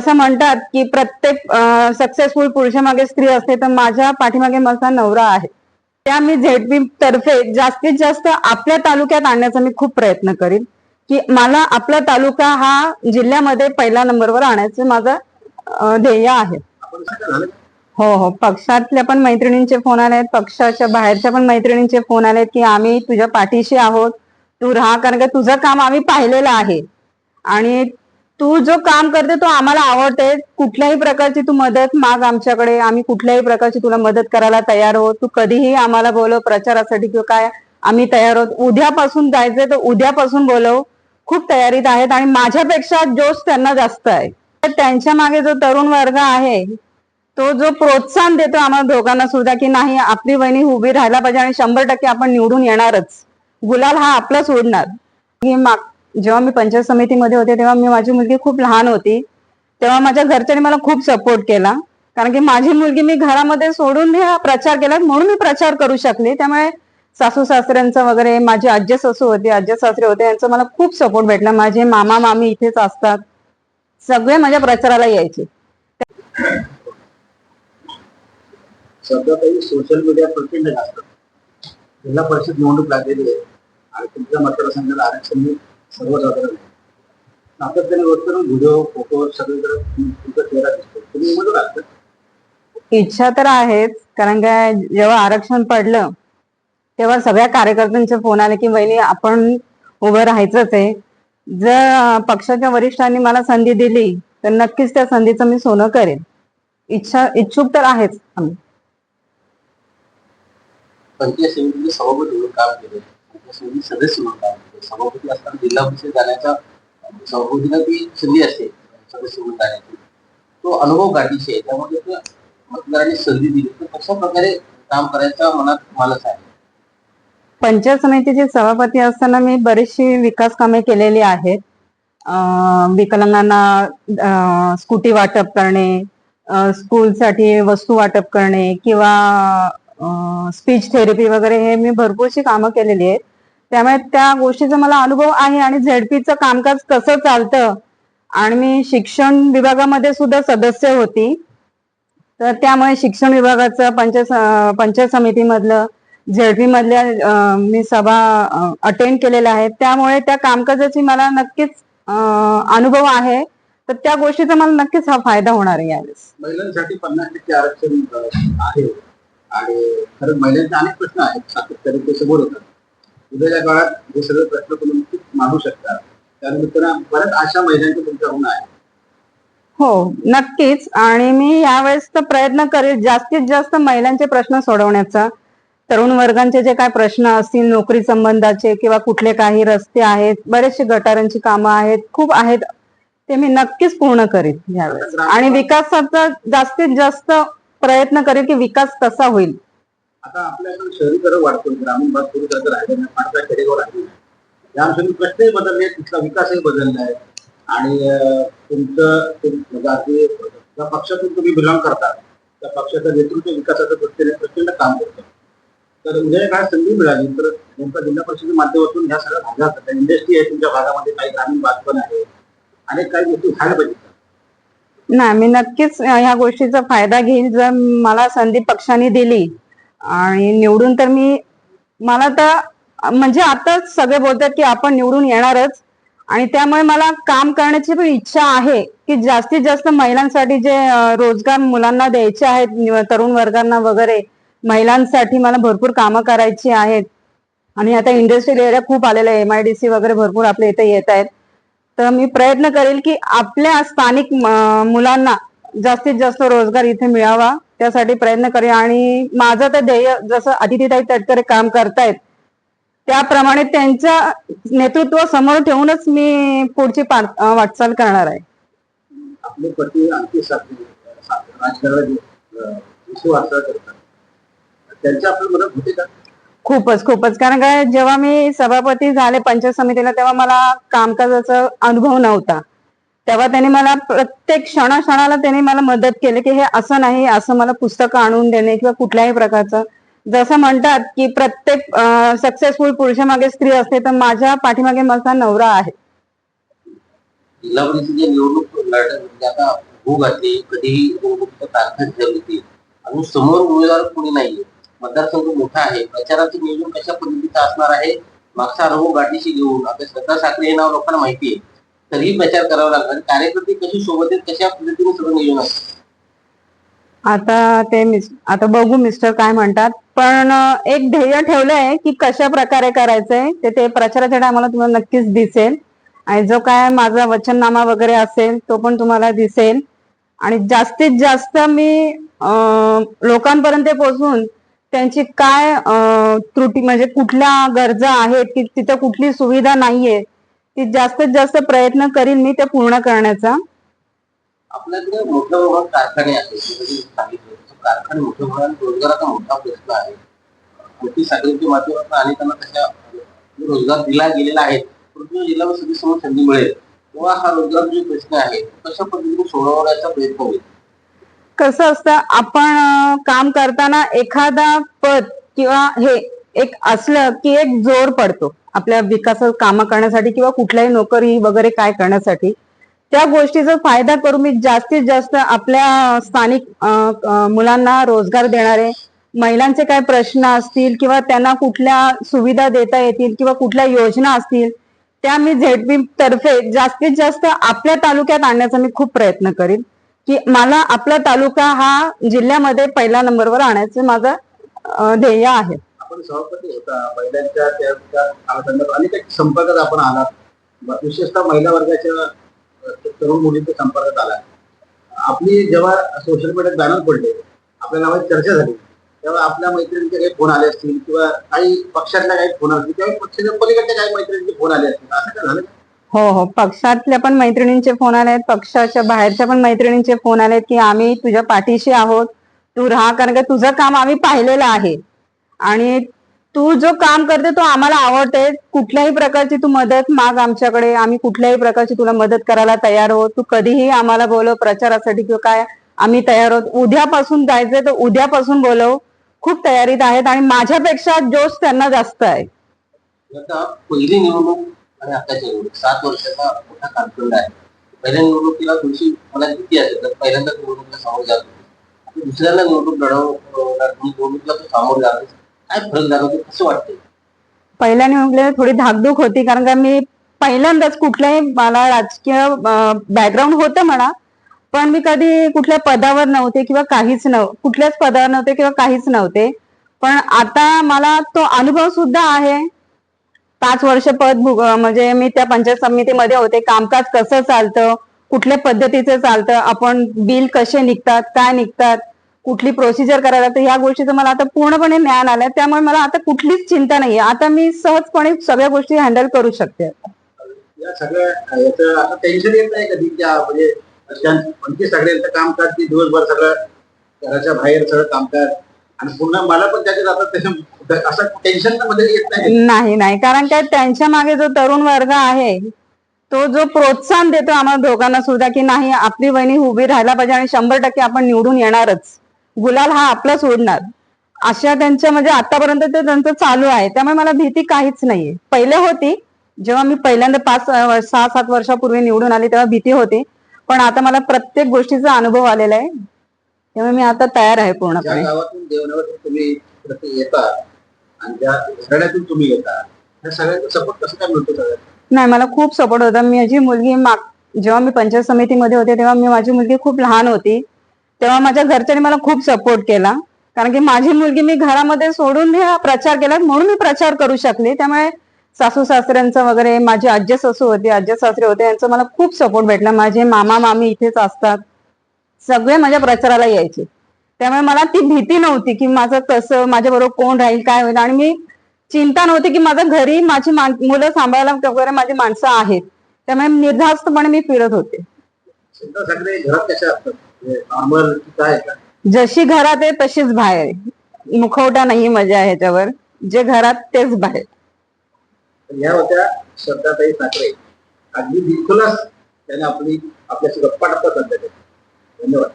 जसं म्हणतात की प्रत्येक सक्सेसफुल पुरुषामागे स्त्री असते तर माझ्या पाठीमागे माझा नवरा आहे. त्या मी झेडपी तर्फे जास्तीत जास्त आपल्या तालुक्यात आणण्याचा मी खूप प्रयत्न करीन. की मला आपला तालुका हा जिल्ह्यामध्ये पहिल्या नंबरवर आणायचं माझं ध्येय आहे. हो हो. पक्षातल्या पण मैत्रिणींचे फोन आले आहेत पक्षाच्या बाहेरच्या पण मैत्रिणींचे फोन आले की आम्ही तुझ्या पाठीशी आहोत. तू राहा कारण का तुझं काम आम्ही पाहिलेलं आहे. आणि तू जो काम करते तो आम्हाला आवडते. कुठल्याही प्रकारची तू मदत माग आमच्याकडे. आम्ही कुठल्याही प्रकारची तुला मदत करायला तयार आहोत. तू कधीही आम्हाला बोलव प्रचारासाठी किंवा काय. आम्ही तयार आहोत. उद्यापासून जायचंय तर उद्यापासून बोलव. खूप तयारीत आहेत आणि माझ्यापेक्षा जोश त्यांना जास्त आहे. तर त्यांच्या मागे जो तरुण वर्ग आहे तो जो प्रोत्साहन देतो आम्हाला दोघांना सुद्धा की नाही आपली वहिनी उभी राहायला पाहिजे आणि शंभर टक्के आपण निवडून येणारच. गुलाल हा आपला सोडणार. ही माग जेव्हा मी पंचायत समितीमध्ये होते तेव्हा मी माझी मुलगी खूप लहान होती. तेव्हा माझ्या घरच्यांनी मला खूप सपोर्ट केला. कारण की माझी मुलगी मी घरामध्ये सोडून हा प्रचार केला म्हणून मी प्रचार करू शकले. त्यामुळे सासू सासऱ्यांचं वगैरे माझे आज्य सासू होते आज्य सासरे होते यांचा मला खूप सपोर्ट भेटला. माझे मामा मामी इथेच असतात. सगळे माझ्या प्रचाराला यायचे. सोशल मीडिया प्रचंड जास्त जिल्हा परिषद निवडणूक लागलेली आहे. आणि तुमच्या मतदारसंघाला आरक्षण सर्वसाधारण आहे सातत्याने रोजच्या व्हिडिओ फोटो सगळीकडे तुमचा चेहरा दिसतो. तुम्ही उमेदवार आहात का? इच्छा तर आहेच कारण काय जेव्हा आरक्षण पडलं तेव्हा सगळ्या कार्यकर्त्यांचे फोन आले की वहिनी आपण उभं राहायचंच आहे. जर अं, पक्षाच्या वरिष्ठांनी मला संधी दिली तर नक्कीच त्या संधीचं मी सोनं करेन. इच्छा इच्छुक तर आहेच आम्ही. पंचायत समितीचे सभापती म्हणून काम केले. पंचायत समिती सदस्य म्हणून काम केले. सभापती असताना जिल्हा परिषद जाण्याचा सभापतीला ती संधी असते सदस्य म्हणून जाण्याची. तो अनुभव गाठीशी आहे. त्यामुळे जर मतदारांनी संधी दिली. तर कशा प्रकारे काम करायचा मनात मानस आहे पंचायत समितीचे सभापती असताना मी बरीचशी विकास कामे केलेली आहेत. विकलांगांना स्कूटी वाटप करणे स्कूलसाठी वस्तू वाटप करणे किंवा स्पीच थेरपी वगैरे हे मी भरपूरशी कामं केलेली आहेत. त्यामुळे त्या गोष्टीचा मला अनुभव आहे आणि झेडपीचं कामकाज कसं चालतं? आणि मी शिक्षण विभागामध्ये सुद्धा सदस्य होती. तर त्यामुळे शिक्षण विभागाचं पंचायत पंचायत समितीमधलं झेडपी मधल्या मी सभा अटेंड केलेल्या आहेत. त्यामुळे त्या कामकाजाची मला नक्कीच अनुभव आहे. तर त्या गोष्टीचा मला नक्कीच हा फायदा होणार आहे यावेळेस. महिलांसाठी पन्नास टक्के आरक्षण आहे. आणि खरं महिलांचे अनेक प्रश्न आहेत. सातत्याने ते समोर होतात उद्याच्या काळात हे सगळे प्रश्न तुम्ही नक्कीच शकता. त्यानिमित्तानं बऱ्याच अशा महिलांच्या तुमच्याकडून आहे. हो नक्कीच. आणि मी यावेळेस तर प्रयत्न करेल जास्तीत जास्त महिलांचे प्रश्न सोडवण्याचा. तरुण वर्गांचे जे काय प्रश्न असतील नोकरी संबंधाचे किंवा कुठले काही रस्ते आहेत बरेचसे गटारांची कामं आहेत खूप आहेत ते मी नक्कीच पूर्ण करेन यावेळेस. आणि विकासाचा जास्तीत जास्त प्रयत्न करेल की विकास कसा होईल. आता आपल्याकडे शहरीकरण वाढतो. ग्रामीण भाग सुरू करत राहिले नाही खेडेगाव राहिले या अनुषंगाने प्रश्नही बदलले तिथला विकासही बदलला आहे. आणि तुमचं म्हणजे ज्या पक्षातून तुम्ही बिलॉंग करता त्या पक्षाचं नेतृत्व विकासाचं प्रत्येक प्रचंड काम करतं. तर उद्या काय संधी मिळाली. तर नेमका जिल्हा परिषदेच्या माध्यमातून ह्या सगळ्या भागात आता इंडस्ट्री आहे तुमच्या भागामध्ये काही ग्रामीण भाग पण आहे. अनेक काही गोष्टी व्हायला पाहिजे नाही मी नक्कीच ह्या गोष्टीचा फायदा घेईल. जर मला संधी पक्षाने दिली आणि निवडून तर मी मला तर म्हणजे आताच सगळे बोलतात की आपण निवडून येणारच. आणि त्यामुळे मला काम करण्याची पण इच्छा आहे की जास्तीत जास्त महिलांसाठी जे रोजगार मुलांना द्यायचे आहेत तरुण वर्गांना वगैरे महिलांसाठी मला भरपूर कामं करायची आहेत. आणि आता इंडस्ट्रियल एरिया खूप आलेला आहे एमआयडीसी वगैरे भरपूर आपल्या इथे येत आहेत. तर मी प्रयत्न करेल की आपल्या स्थानिक म- मुलांना जास्तीत जास्त रोजगार इथे मिळावा. त्यासाठी प्रयत्न करेल आणि माझं तर ध्येय जसं अतिथीताई तटकरे काम करतायत त्याप्रमाणे त्यांच्या नेतृत्व समोर ठेवूनच मी पुढची वाटचाल करणार आहे. खूपच खूपच. कारण काय जेव्हा मी सभापती झाले पंचायत समितीला तेव्हा मला कामकाजाचा अनुभव नव्हता. तेव्हा त्यांनी मला प्रत्येक क्षणाक्षणाला त्यांनी मला मदत केली की हे असं नाही असं मला पुस्तकं आणून देणे किंवा कुठल्याही प्रकारचं. जसं म्हणतात की प्रत्येक सक्सेसफुल पुरुषामागे स्त्री असते तर माझ्या पाठीमागे माझा नवरा आहे. जिल्हा परिषदेची निवडणूक लढत आता होऊ घातली कधीही निवडणुकीच्या तारखा ठरली होती समोर उमेदवार कोणी नाहीये. मतदारसंघ मोठा आहे. प्रचाराचं नियोजन कशा पद्धतीचं असणार आहे? मागचा अनुभव गाठीशी घेऊन आता श्रद्धा साखरे हे नाव लोकांना माहिती आहे. तरी प्रचार करावा लागला कार्यकर्ते कशी सोबत कशा पद्धतीने सगळं नियोजन असतं? आता ते मिस- आता बघू मिस्टर काय म्हणतात. पण एक ध्येय ठेवलंय की कशा प्रकारे करायचंय ते ते प्रचाराच्या टायमाला तुम्हाला नक्कीच दिसेल. आणि जो काय माझा वचननामा वगैरे असेल तो पण तुम्हाला दिसेल. आणि जास्तीत जास्त मी लोकांपर्यंत पोहोचून त्यांची काय त्रुटी म्हणजे कुठल्या गरजा आहेत की तिथं कुठली सुविधा नाहीये ती जास्तीत जास्त प्रयत्न करीन मी ते पूर्ण करण्याचा. आपल्याकडे मोठ्या प्रमाणात कारखाने आहेत. की कारखाने मोठ्या प्रमाणात रोजगाराचा मोठा प्रश्न आहे. मोठी साखरेची माध्यमातून अनेकांना तशा रोजगार दिला गेलेला आहे. परंतु जिल्हा सगळी समोर संधी मिळेल. तेव्हा हा रोजगार जो प्रश्न आहे कशा पद्धतीने सोडवण्याचा प्रयत्न होईल? कसं असतं आपण काम करताना एखादा पद किंवा हे एक असलं की एक जोर पडतो आपल्या विकासात कामं करण्यासाठी किंवा कुठल्याही नोकरी वगैरे काय करण्यासाठी. त्या गोष्टीचा फायदा करून मी जास्तीत जास्त आपल्या स्थानिक मुलांना रोजगार देणारे महिलांचे काय प्रश्न असतील किंवा त्यांना कुठल्या सुविधा देता येतील किंवा कुठल्या योजना असतील त्या मी झेडपी तर्फे जास्तीत जास्त आपल्या तालुक्यात आणण्याचा मी खूप प्रयत्न करीन. की मला आपला तालुका हा जिल्ह्यामध्ये पहिल्या नंबरवर आणायचं माझं ध्येय आहे. आपण सभापती होता महिलांच्या त्या कालखंडात अनेक संपर्कात आपण आलात. विशेषतः महिला वर्गाच्या तरुण मुलींच्या संपर्कात आला आपली जेव्हा सोशल मीडियात बॅनर पडले आपल्या नावात चर्चा झाली तेव्हा आपल्या मैत्रिणीचे काही फोन आले असतील किंवा काही पक्षातल्या काही फोन असतील किंवा पक्षाच्या पलीकडच्या काही मैत्रिणीचे फोन आले असतील असं काय झालं हो हो. पक्षातल्या पण मैत्रिणींचे फोन आले आहेत पक्षाच्या बाहेरच्या पण मैत्रिणींचे फोन आले आहेत की आम्ही तुझ्या पाठीशी आहोत तू राहा कारण का तुझं काम आम्ही पाहिलेलं आहे. आणि तू जो काम करते तो आम्हाला आवडते. कुठल्याही प्रकारची तू मदत माग आमच्याकडे. आम्ही कुठल्याही प्रकारची तुला मदत करायला तयार आहोत. तू कधीही आम्हाला बोलव प्रचारासाठी किंवा काय. आम्ही तयार आहोत. उद्यापासून जायचंय तर उद्यापासून बोलव. खूप तयारीत आहेत आणि माझ्यापेक्षा जोश त्यांना जास्त आहे. पहिली निवडणूक आणि आताची निवडणूक. सात वर्षाचा मोठा कालखंड आहे. पहिल्या निवडणुकीला तुमची मला भीती असेल तर पहिल्यांदा निवडणुकीला सामोरं जात होते दुसऱ्यांदा निवडणूक लढव निवडणुकीला तो सामोरं जात काय फरक जाणवतो? कसं वाटतं पहिल्याने म्हटलं थोडी धाकधूक होती कारण का मी पहिल्यांदाच कुठल्याही मला राजकीय बॅकग्राऊंड होतं म्हणा पण मी कधी कुठल्या पदावर नव्हते किंवा काहीच नव्ह कुठल्याच पदावर नव्हते किंवा काहीच नव्हते. पण आता मला तो अनुभव सुद्धा आहे. पाच वर्ष पद म्हणजे मी त्या पंचायत समितीमध्ये होते कामकाज कसं चालतं कुठल्या पद्धतीचं चालतं आपण बिल कसे निघतात काय निघतात कुठली प्रोसिजर करायला लागते ह्या गोष्टीचं मला आता पूर्णपणे ज्ञान आलंय. त्यामुळे मला आता कुठलीच चिंता नाहीये. आता मी सहजपणे सगळ्या गोष्टी हँडल करू शकते. टेन्शन येत नाही कधी. म्हणजे म्हणजे सगळ्यांचं कामकाज की दिवसभर सगळं घराच्या बाहेर सगळं कामकाज आणि पुन्हा मला पण त्याच्यात आता त्याच्या असं टेन्शनमध्ये येत नाही. नाही नाही. कारण काय त्यांच्या मागे जो तरुण वर्ग आहे तो जो प्रोत्साहन देतो आम्हाला दोघांना सुद्धा की नाही आपली वहिनी उभी राहायला पाहिजे आणि शंभर टक्के आपण निवडून येणारच. गुलाल हा आपला सोडणार अशा त्यांच्या म्हणजे आतापर्यंत ते त्यांचं चालू आहे. त्यामुळे मला भीती काहीच नाहीये. पहिले होती. जेव्हा मी पहिल्यांदा पाच सहा सात वर्षापूर्वी निवडून आली तेव्हा भीती होती. पण आता मला प्रत्येक गोष्टीचा अनुभव आलेला आहे. त्यामुळे मी आता तयार आहे पूर्णपणे. नाही मला खूप सपोर्ट होता. माझी मुलगी जेव्हा मी पंचायत समितीमध्ये होते तेव्हा मी माझी मुलगी खूप लहान होती. तेव्हा माझ्या घरच्यांनी मला खूप सपोर्ट केला. कारण की माझी मुलगी मी घरामध्ये सोडून हा प्रचार केला म्हणून मी प्रचार करू शकले. त्यामुळे सासू सासऱ्यांचं वगैरे माझे आज्य सासू होते आज्य सासरे होते यांचा मला खूप सपोर्ट भेटला. माझे मामा मामी इथेच असतात. सगळे माझ्या प्रचाराला यायचे. त्यामुळे मला ती भीती नव्हती की माझं कसं माझ्याबरोबर कोण राहील काय होईल? आणि मी चिंता नव्हती की माझ्या घरी माझी मुलं सांभाळायला वगैरे माझी माणसं आहेत. त्यामुळे निर्धास्तपणे मी फिरत होते. नॉर्मल काय आहे का? जशी घरात आहे तशीच बाहेर आहे. मुखवटा नाही मजा ह्याच्यावर. जे घरात तेच बाहेर. या होत्या श्रद्धाताई साखरे. अगदी बिलकुलच त्याने आपली आपल्याशी गप्पा टप्पा धन्यवाद.